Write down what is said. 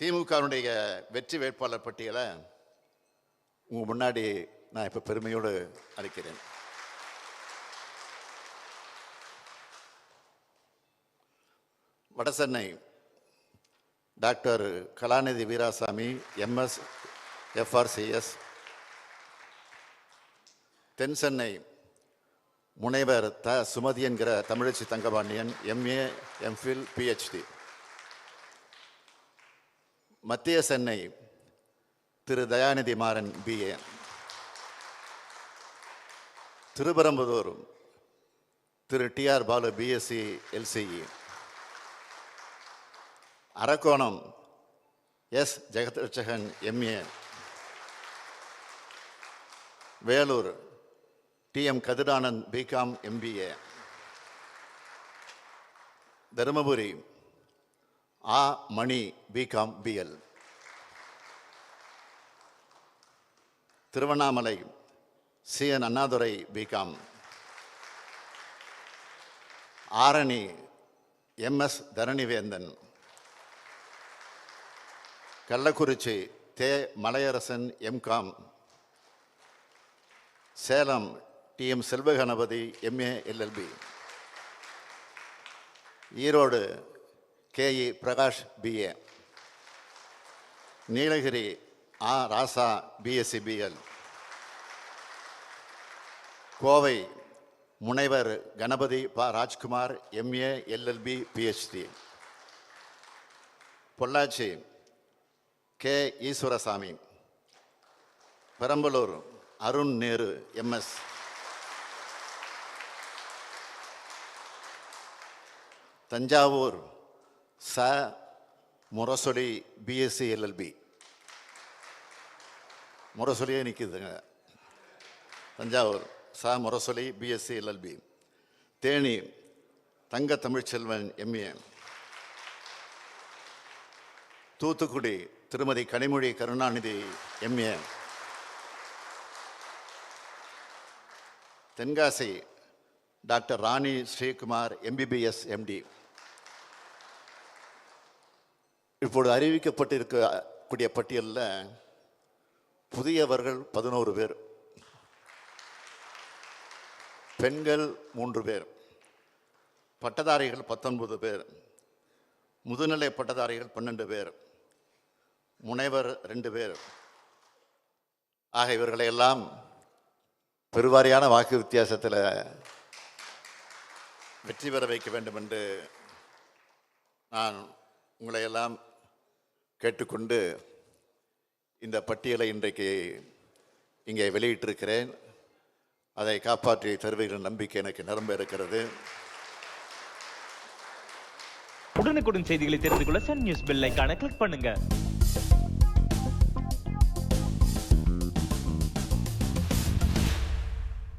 திமுகவினுடைய வெற்றி வேட்பாளர் பட்டியலை உங்க முன்னாடி நான் இப்ப பெருமையோடு அளிக்கிறேன். Vada Chennai doctor Kalanidhi Veeraswamy MS FRCS தென் சென்னை முனைவர் த சுமதி என்கிற Thamizhachi Thangapandian MA MPhil PhD. மத்திய சென்னை திரு தயாநிதி மாறன் பிஏ திருபெரம்புதூர் திரு TR Balu BSc LCE Arakkonam S. Jagathrakshakan MA Vellore T M Kathiranand BCom MBA Dharmapuri ஆ Mani BCom BL Tiruvannamalai C N Annadurai BCom Arani MS Dharanivendhan. Kallakurichi தே. Malaiyarasan MCom Salem T. M. Selvaganapathi MA LLB Erode KE Prakash BA Nilgiris ஆ. Raja BSc BL Kovai முனைவர் கணபதி ப. Rajkumar MA LLB PhD Pollachi K. Eswarasamy. Perambalur Arun Nehru MS Thanjavur ச Murasoli BSc LLB முரசொலியே நிற்கிதுங்க தஞ்சாவூர். ச Murasoli BSc LLB Theni. தங்க Tamilselvan MA Thoothukudi. திருமதி Kanimozhi Karunanidhi MA Tenkasi. Doctor Rani Srikumar MBBS MD இப்பொழுது அறிவிக்கப்பட்டிருக்கக்கூடிய பட்டியலில் புதியவர்கள் பதினோரு பேர் பெண்கள் மூன்று பேர் பட்டதாரிகள் பத்தொன்பது பேர் முதுநிலை பட்டதாரிகள் பன்னெண்டு பேர் முனைவர் ரெண்டு பேர். ஆக இவர்களை எல்லாம் பெருவாரியான வாக்கு வித்தியாசத்தில் வெற்றி பெற வைக்க வேண்டும் என்று நான் உங்களை எல்லாம் கேட்டுக்கொண்டு இந்த பட்டியலை இன்றைக்கு இங்கே வெளியிட்டிருக்கிறேன். அதை காப்பாற்றி தருவீர்கள் நம்பிக்கை எனக்கு நிரம்ப இருக்கிறது. உடனுக்குடன் செய்திகளை தெரிந்து கொள்ள சன் நியூஸ் பெல் ஐகானை கிளிக் பண்ணுங்க.